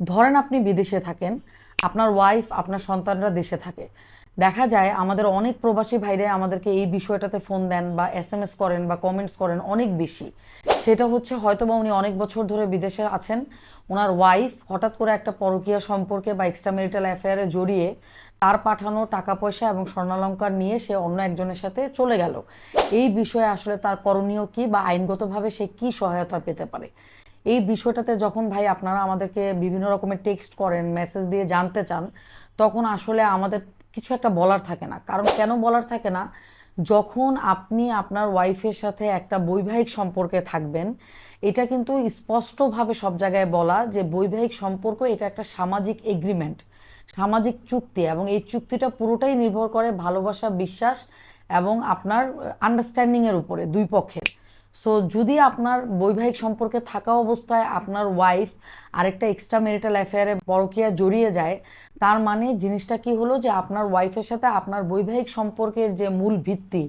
ধরেন আপনি বিদেশে থাকেন, আপনার ওয়াইফ আপনার সন্তানরা দেশে থাকে। দেখা যায় আমাদের অনেক প্রবাসী ভাইরে আমাদেরকে এই বিষয়টাতে ফোন দেন বা এস এম এস করেন বা কমেন্টস করেন অনেক বেশি। সেটা হচ্ছে হয়তো বা উনি অনেক বছর ধরে বিদেশে আছেন ওনার ওয়াইফ হঠাৎ করে একটা পরকীয়া সম্পর্কে বা এক্সট্রা ম্যারিটাল অ্যাফেয়ারে জড়িয়ে তার পাঠানো টাকা পয়সা এবং স্বর্ণালঙ্কার নিয়ে সে অন্য একজনের সাথে চলে গেল। এই বিষয়ে আসলে তার করণীয় কি বা আইনগতভাবে সে কি সহায়তা পেতে পারে? এই বিষয়টাতে যখন ভাই আপনারা আমাদেরকে বিভিন্ন রকমের টেক্সট করেন মেসেজ দিয়ে জানতে চান, তখন আসলে আমাদের কিছু একটা বলার থাকে না। কারণ কেন বলার থাকে না? যখন আপনি আপনার ওয়াইফের সাথে একটা বৈবাহিক সম্পর্কে থাকবেন, এটা কিন্তু স্পষ্টভাবে সব জায়গায় বলা যে বৈবাহিক সম্পর্ক এটা একটা সামাজিক এগ্রিমেন্ট সামাজিক চুক্তি এবং এই চুক্তিটা পুরোটাই নির্ভর করে ভালোবাসা, বিশ্বাস এবং আপনার আন্ডারস্ট্যান্ডিংয়ের উপরে, দুই পক্ষের। সো যদি আপনার বৈবাহিক সম্পর্কে থাকা অবস্থায় আপনার ওয়াইফ আরেকটা এক্সট্রা ম্যারিটাল অ্যাফেয়ারে পরকীয়া জড়িয়ে যায়, তার মানে জিনিসটা কি হলো যে আপনার ওয়াইফের সাথে আপনার বৈবাহিক সম্পর্কের যে মূল ভিত্তি,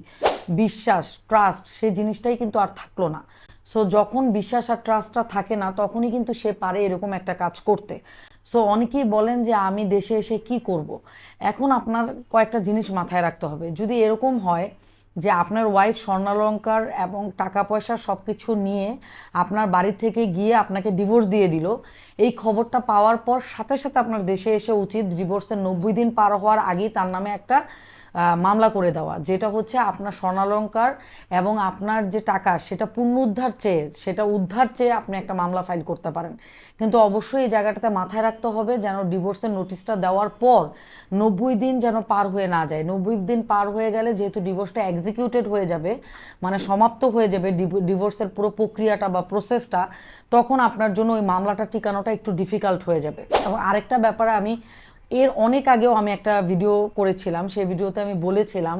বিশ্বাস ট্রাস্ট সেই জিনিসটাই কিন্তু আর থাকল না। সো যখন বিশ্বাস আর ট্রাস্টটা থাকে না, তখনই কিন্তু সে পারে এরকম একটা কাজ করতে। সো অনেকেই বলেন যে আমি দেশে এসে কি করব। এখন আপনার কয়েকটা জিনিস মাথায় রাখতে হবে। যদি এরকম হয় যে আপনার ওয়াইফ স্বর্ণালঙ্কার এবং টাকা পয়সা সব কিছু নিয়ে আপনার বাড়ি থেকে গিয়ে আপনাকে ডিভোর্স দিয়ে দিল। এই খবরটা পাওয়ার পর সাথে সাথে আপনার দেশে এসে উচিত ডিভোর্সের নব্বই দিন পার হওয়ার আগেই তার নামে একটা মামলা করে দেওয়া, যেটা হচ্ছে আপনার স্বর্ণালঙ্কার এবং আপনার যে টাকা, সেটা পুনরুদ্ধার চেয়ে, সেটা উদ্ধার চেয়ে আপনি একটা মামলা ফাইল করতে পারেন। কিন্তু অবশ্যই এই জায়গাটাতে মাথায় রাখতে হবে যেন ডিভোর্সের নোটিশটা দেওয়ার পর নব্বই দিন যেন পার হয়ে না যায়। নব্বই দিন পার হয়ে গেলে যেহেতু ডিভোর্সটা এক্সিকিউটেড হয়ে যাবে মানে সমাপ্ত হয়ে যাবে ডিভোর্সের পুরো প্রক্রিয়াটা বা প্রসেসটা তখন আপনার জন্য ওই মামলাটা টিকানোটা একটু ডিফিকাল্ট হয়ে যাবে। এবং আরেকটা ব্যাপারে আমি এর অনেক আগেও আমি একটা ভিডিও করেছিলাম, সেই ভিডিওতে আমি বলেছিলাম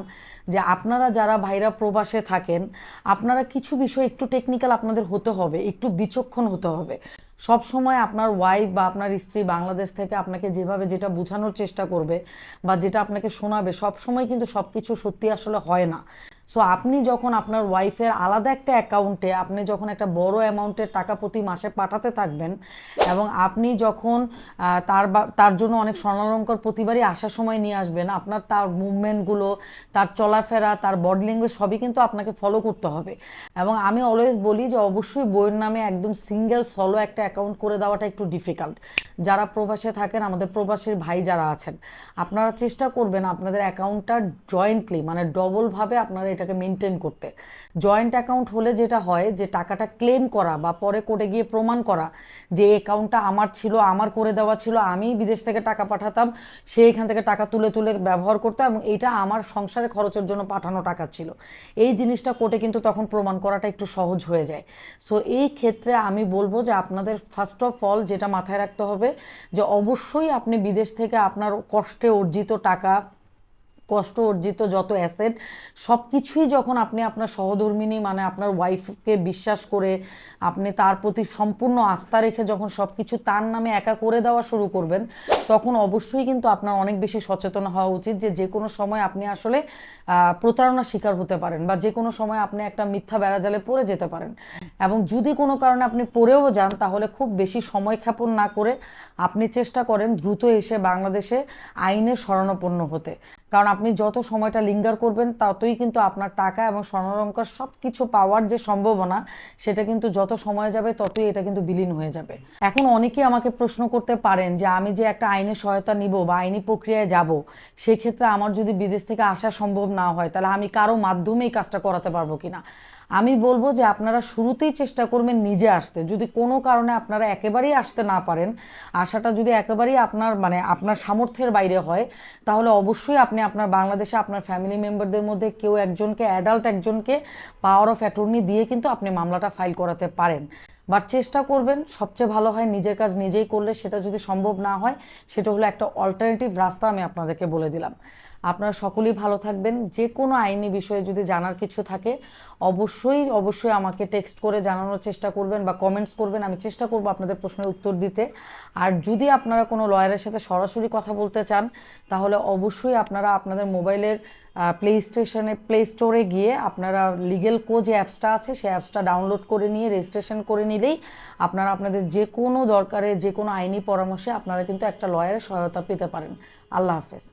যে আপনারা যারা ভাইরা প্রবাসে থাকেন, আপনারা কিছু বিষয় একটু টেকনিক্যাল আপনাদের হতে হবে, একটু বিচক্ষণ হতে হবে। সব সময় আপনার ওয়াইফ বা আপনার স্ত্রী বাংলাদেশ থেকে আপনাকে যেভাবে যেটা বোঝানোর চেষ্টা করবে বা যেটা আপনাকে শোনাবে, সব সময় কিন্তু সব কিছু সত্যি আসলে হয় না। সো আপনি যখন আপনার ওয়াইফের আলাদা একটা অ্যাকাউন্টে আপনি যখন একটা বড় অ্যামাউন্টের টাকা প্রতি মাসে পাঠাতে থাকবেন এবং আপনি যখন তার তার জন্য অনেক স্বর্ণালঙ্কর প্রতিবারই আসার সময় নিয়ে আসবেন, আপনার তার মুভমেন্টগুলো তার চলাফেরা, তার বডি ল্যাঙ্গুয়েজ সবই কিন্তু আপনাকে ফলো করতে হবে। এবং আমি অলওয়েজ বলি যে, অবশ্যই বইয়ের নামে একদম সিঙ্গেল সলো একটা অ্যাকাউন্ট করে দেওয়াটা একটু ডিফিকাল্ট যারা প্রবাসে থাকেন, আমাদের প্রবাসীর ভাই যারা আছেন, আপনারা চেষ্টা করবেন আপনাদের অ্যাকাউন্টটা জয়েন্টলি মানে ডবলভাবে আপনারা এটাকে মেনটেন করতে। জয়েন্ট অ্যাকাউন্ট হলে যেটা হয়, যে টাকাটা ক্লেম করা বা পরে কোর্টে গিয়ে প্রমাণ করা, যে অ্যাকাউন্টটা আমার ছিল, আমার করে দেওয়া ছিল, আমি বিদেশ থেকে টাকা পাঠাতাম, সে এখান থেকে টাকা তুলে তুলে ব্যবহার করতো এবং এটা আমার সংসারে খরচের জন্য পাঠানো টাকা ছিল। এই জিনিসটা কোর্টে কিন্তু তখন প্রমাণ করাটা একটু সহজ হয়ে যায়। সো এই ক্ষেত্রে আমি বলব যে আপনাদের ফার্স্ট অফ অল যেটা মাথায় রাখতে হবে যে অবশ্যই আপনি বিদেশ থেকে আপনার কষ্টে অর্জিত টাকা, কষ্ট অর্জিত যত অ্যাসেট সব কিছুই যখন আপনি আপনার সহধর্মিনী মানে আপনার ওয়াইফকে বিশ্বাস করে আপনি তার প্রতি সম্পূর্ণ আস্থা রেখে যখন সব কিছু তার নামে একা করে দেওয়া শুরু করবেন, তখন অবশ্যই কিন্তু আপনার অনেক বেশি সচেতন হওয়া উচিত যে যে কোনো সময় আপনি আসলে প্রতারণার শিকার হতে পারেন বা যে কোনো সময় আপনি একটা মিথ্যা বেড়াজালে পড়ে যেতে পারেন। এবং যদি কোনো কারণে আপনি পড়েও যান, তাহলে খুব বেশি সময় ক্ষেপণ না করে আপনি চেষ্টা করেন দ্রুত এসে বাংলাদেশে আইনে শরণাপন্ন হতে। কারণ আপনি যত সময়টা লিঙ্গার করবেন, ততই কিন্তু আপনার টাকা এবং স্বর্ণালঙ্কার সব কিছু পাওয়ার যে সম্ভাবনা, সেটা কিন্তু যত সময় যাবে, ততই এটা কিন্তু বিলীন হয়ে যাবে। এখন অনেকেই আমাকে প্রশ্ন করতে পারেন যে, আমি যে একটা আইনের সহায়তা নিব বা আইনি প্রক্রিয়ায় যাব, সেক্ষেত্রে আমার যদি বিদেশ থেকে আসা সম্ভব না হয়, তাহলে আমি কারও মাধ্যমে এই কাজটা করাতে পারব কিনা? আমি বলব যে আপনারা শুরুতেই চেষ্টা করবেন নিজে আসতে। যদি কোনো কারণে আপনারা একেবারেই আসতে না পারেন আসাটা যদি একেবারেই আপনার মানে আপনার সামর্থ্যের বাইরে হয়, তাহলে অবশ্যই আপনি আপনার বাংলাদেশে আপনার ফ্যামিলি মেম্বারদের মধ্যে কেউ একজনকে অ্যাডাল্ট একজনকে পাওয়ার অফ অ্যাটর্নি দিয়ে কিন্তু আপনি মামলাটা ফাইল করাতে পারেন। বাট চেষ্টা করবেন, সবচেয়ে ভালো হয় নিজের কাজ নিজেই করলে সেটা যদি সম্ভব না হয়, সেটা হলো একটা অল্টারনেটিভ রাস্তা আমি আপনাদেরকে বলে দিলাম। আপনারা সকলেই ভালো থাকবেন। যে কোনো আইনি বিষয়ে যদি জানার কিছু থাকে, অবশ্যই অবশ্যই আমাকে টেক্সট করে জানানোর চেষ্টা করবেন বা কমেন্টস করবেন, আমি চেষ্টা করব আপনাদের প্রশ্নের উত্তর দিতে। আর যদি আপনারা কোনো লয়ারের সাথে সরাসরি কথা বলতে চান, তাহলে অবশ্যই আপনারা আপনাদের মোবাইলের প্লে স্টেশনে প্লে স্টোরে গিয়ে আপনারা লিগেল কো যে অ্যাপসটা আছে সেই অ্যাপসটা ডাউনলোড করে নিয়ে রেজিস্ট্রেশন করে নিলেই আপনারা আপনাদের যে কোনো দরকারে যে কোনো আইনি পরামর্শে আপনারা কিন্তু একটা লয়ারের সহায়তা পেতে পারেন। আল্লাহ হাফেজ।